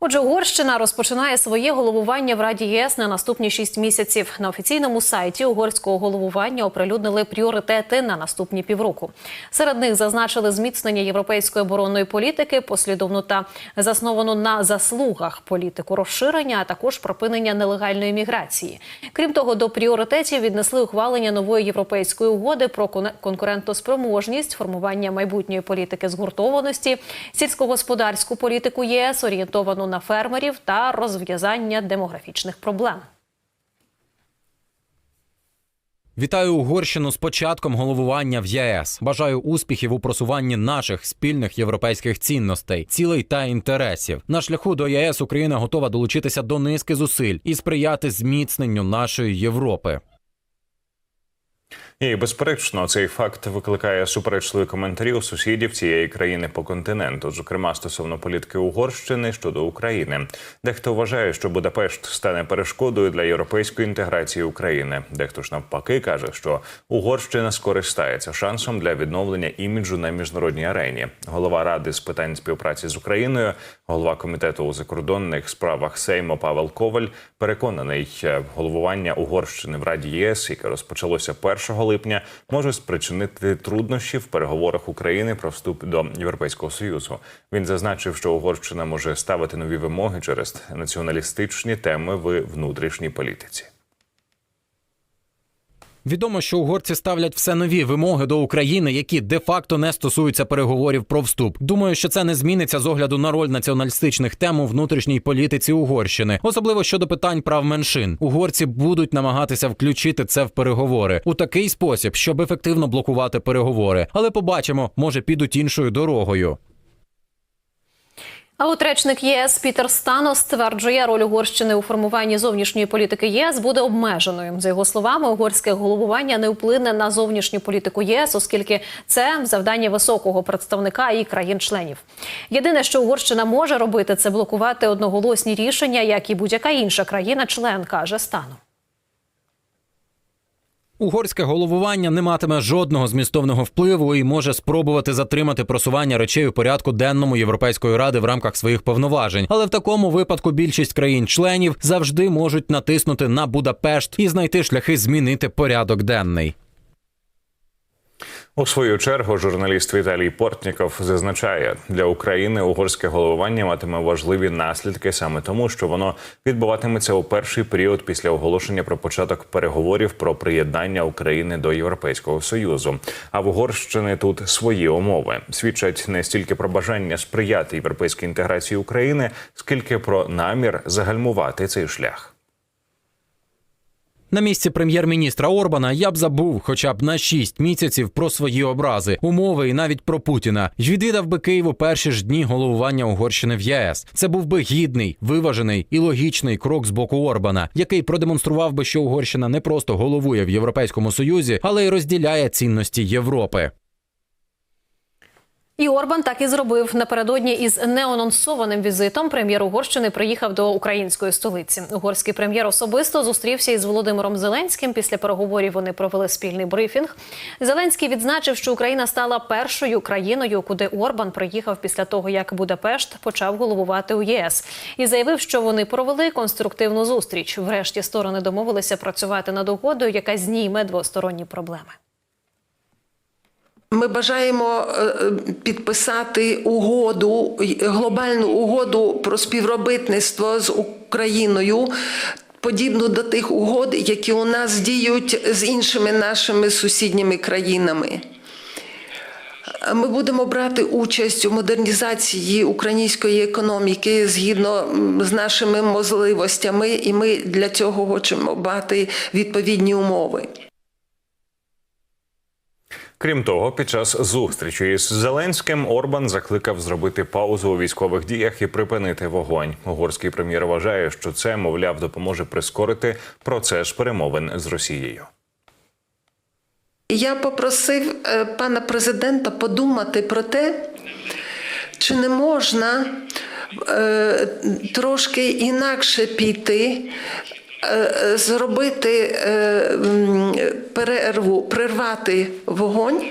Отже, Угорщина розпочинає своє головування в Раді ЄС на наступні шість місяців. На офіційному сайті угорського головування оприлюднили пріоритети на наступні півроку. Серед них зазначили зміцнення європейської оборонної політики, послідовну та засновану на заслугах політику розширення, а також припинення нелегальної міграції. Крім того, до пріоритетів віднесли ухвалення нової європейської угоди про кон- конкурентоспроможність, формування майбутньої політики згуртованості, сільськогосподарську політику ЄС, орієнтовану на фермерів та розв'язання демографічних проблем. Вітаю Угорщину з початком головування в ЄС. Бажаю успіхів у просуванні наших спільних європейських цінностей, цілей та інтересів. На шляху до ЄС Україна готова долучитися до низки зусиль і сприяти зміцненню нашої Європи. І безперечно, цей факт викликає суперечливі коментарі у сусідів цієї країни по континенту, зокрема стосовно політики Угорщини щодо України. Дехто вважає, що Будапешт стане перешкодою для європейської інтеграції України. Дехто ж навпаки каже, що Угорщина скористається шансом для відновлення іміджу на міжнародній арені. Голова ради з питань співпраці з Україною, голова комітету у закордонних справах Сейму Павел Коваль переконаний, е, головування Угорщини в Раді ЄС, яке розпочалося 1 липня, може спричинити труднощі в переговорах України про вступ до Європейського союзу. Він зазначив, що Угорщина може ставити нові вимоги через націоналістичні теми в внутрішній політиці. Відомо, що угорці ставлять все нові вимоги до України, які де-факто не стосуються переговорів про вступ. Думаю, що це не зміниться з огляду на роль націоналістичних тем у внутрішній політиці Угорщини, особливо щодо питань прав меншин. Угорці будуть намагатися включити це в переговори у такий спосіб, щоб ефективно блокувати переговори. Але побачимо, може підуть іншою дорогою. А от речник ЄС Пітер Станос стверджує, роль Угорщини у формуванні зовнішньої політики ЄС буде обмеженою. За його словами, угорське головування не вплине на зовнішню політику ЄС, оскільки це завдання високого представника і країн-членів. Єдине, що Угорщина може робити, це блокувати одноголосні рішення, як і будь-яка інша країна-член, каже Станов. Угорське головування не матиме жодного змістовного впливу і може спробувати затримати просування речей у порядку денному Європейської ради в рамках своїх повноважень. Але в такому випадку більшість країн-членів завжди можуть натиснути на Будапешт і знайти шляхи змінити порядок денний. У свою чергу журналіст Віталій Портніков зазначає, для України угорське головування матиме важливі наслідки саме тому, що воно відбуватиметься у перший період після оголошення про початок переговорів про приєднання України до Європейського союзу. А в Угорщини тут свої умови свідчать не стільки про бажання сприяти європейській інтеграції України, скільки про намір загальмувати цей шлях. На місці прем'єр-міністра Орбана я б забув хоча б на 6 місяців про свої образи, умови і навіть про Путіна. Й Відвідав би Київ у перші ж дні головування Угорщини в ЄС. Це був би гідний, виважений і логічний крок з боку Орбана, який продемонстрував би, що Угорщина не просто головує в Європейському Союзі, але й розділяє цінності Європи. І Орбан так і зробив напередодні із неанонсованим візитом. Прем'єр Угорщини приїхав до української столиці. Угорський прем'єр особисто зустрівся із Володимиром Зеленським. Після переговорів вони провели спільний брифінг. Зеленський відзначив, що Україна стала першою країною, куди Орбан приїхав після того, як Будапешт почав головувати у ЄС, і заявив, що вони провели конструктивну зустріч. Врешті сторони домовилися працювати над угодою, яка зніме двосторонні проблеми. Ми бажаємо е, підписати угоду, глобальну угоду про співробітництво з Україною. Подібну до тих угод, які у нас діють з іншими нашими сусідніми країнами. Ми будемо брати участь у модернізації української економіки згідно з нашими можливостями, і ми для цього хочемо мати відповідні умови. Крім того, під час зустрічі із Зеленським Орбан закликав зробити паузу у військових діях і припинити вогонь. Угорський прем'єр вважає, що це, мовляв, допоможе прискорити процес перемовин з Росією. Я попросив е, пана президента подумати про те, чи не можна е, трошки інакше піти зробити е, перерву, прирвати вогонь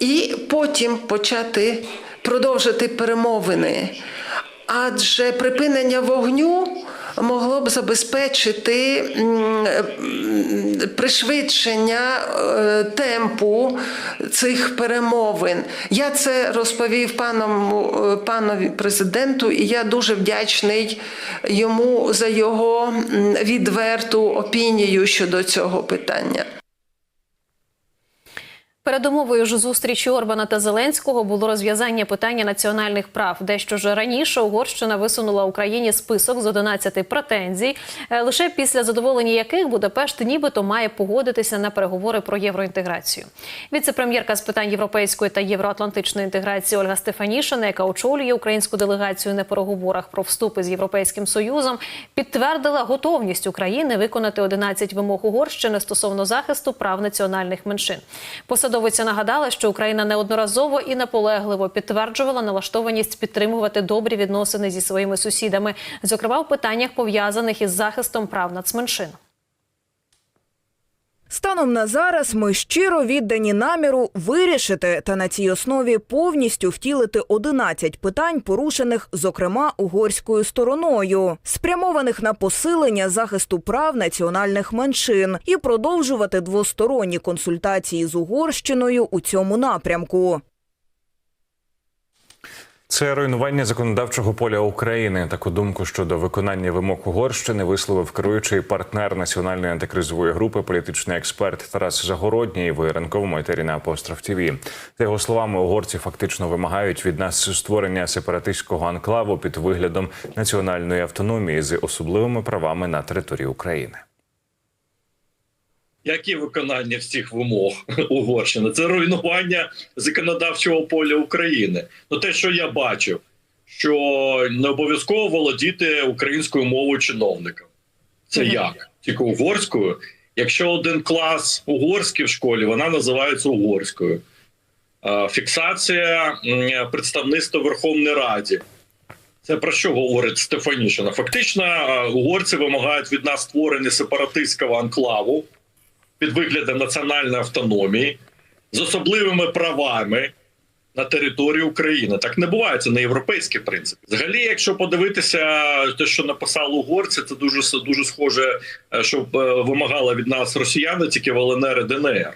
і потім почати продовжити перемовини. Адже припинення вогню могло б забезпечити пришвидшення е, темпу цих перемовин. Я це розповів паном, е, панові президенту, і я дуже вдячний йому за його відверту опінію щодо цього питання. Передумовою ж зустрічі Орбана та Зеленського було розв'язання питання національних прав. Дещо ж раніше Угорщина висунула Україні список з 11 претензій, е, лише після задоволення яких Будапешт нібито має погодитися на переговори про євроінтеграцію. Віце-прем'єрка з питань європейської та євроатлантичної інтеграції Ольга Стефанішина, яка очолює українську делегацію на переговорах про вступи з європейським союзом, підтвердила готовність України виконати 11 вимог Угорщини стосовно захисту прав національних меншин. Посадовиця нагадала, що Україна неодноразово і наполегливо підтверджувала налаштованість підтримувати добрі відносини зі своїми сусідами, зокрема в питаннях пов'язаних із захистом прав нацменшин. Станом на зараз ми щиро віддані наміру вирішити та на цій основі повністю втілити 11 питань, порушених, зокрема, угорською стороною, спрямованих на посилення захисту прав національних меншин і продовжувати двосторонні консультації з Угорщиною у цьому напрямку. Це руйнування законодавчого поля України. Таку думку щодо виконання вимог Угорщини висловив керуючий партнер національної антикризової групи, політичний експерт Тарас Загородній в ранковому етері на апостроф ТВ. За його словами, угорці фактично вимагають від нас створення сепаратистського анклаву під виглядом національної автономії з особливими правами на території України. Які виконання всіх вимог Угорщини? Це руйнування законодавчого поля України. Ну те, що я бачив, що не обов'язково володіти українською мовою чиновникам. Це як? Тільки угорською. Якщо один клас угорський в школі, вона називається угорською. Фіксація представництва в Верховній Раді. Це про що говорить Стефанішина? Фактично, угорці вимагають від нас створення сепаратистського анклаву під виглядом національної автономії з особливими правами на території України. Так не буває, це не європейський принцип. Взагалі, якщо подивитися те, що написали угорці, це дуже дуже схоже, щоб що е, від нас росіяни тільки в ЛНР і ДНР.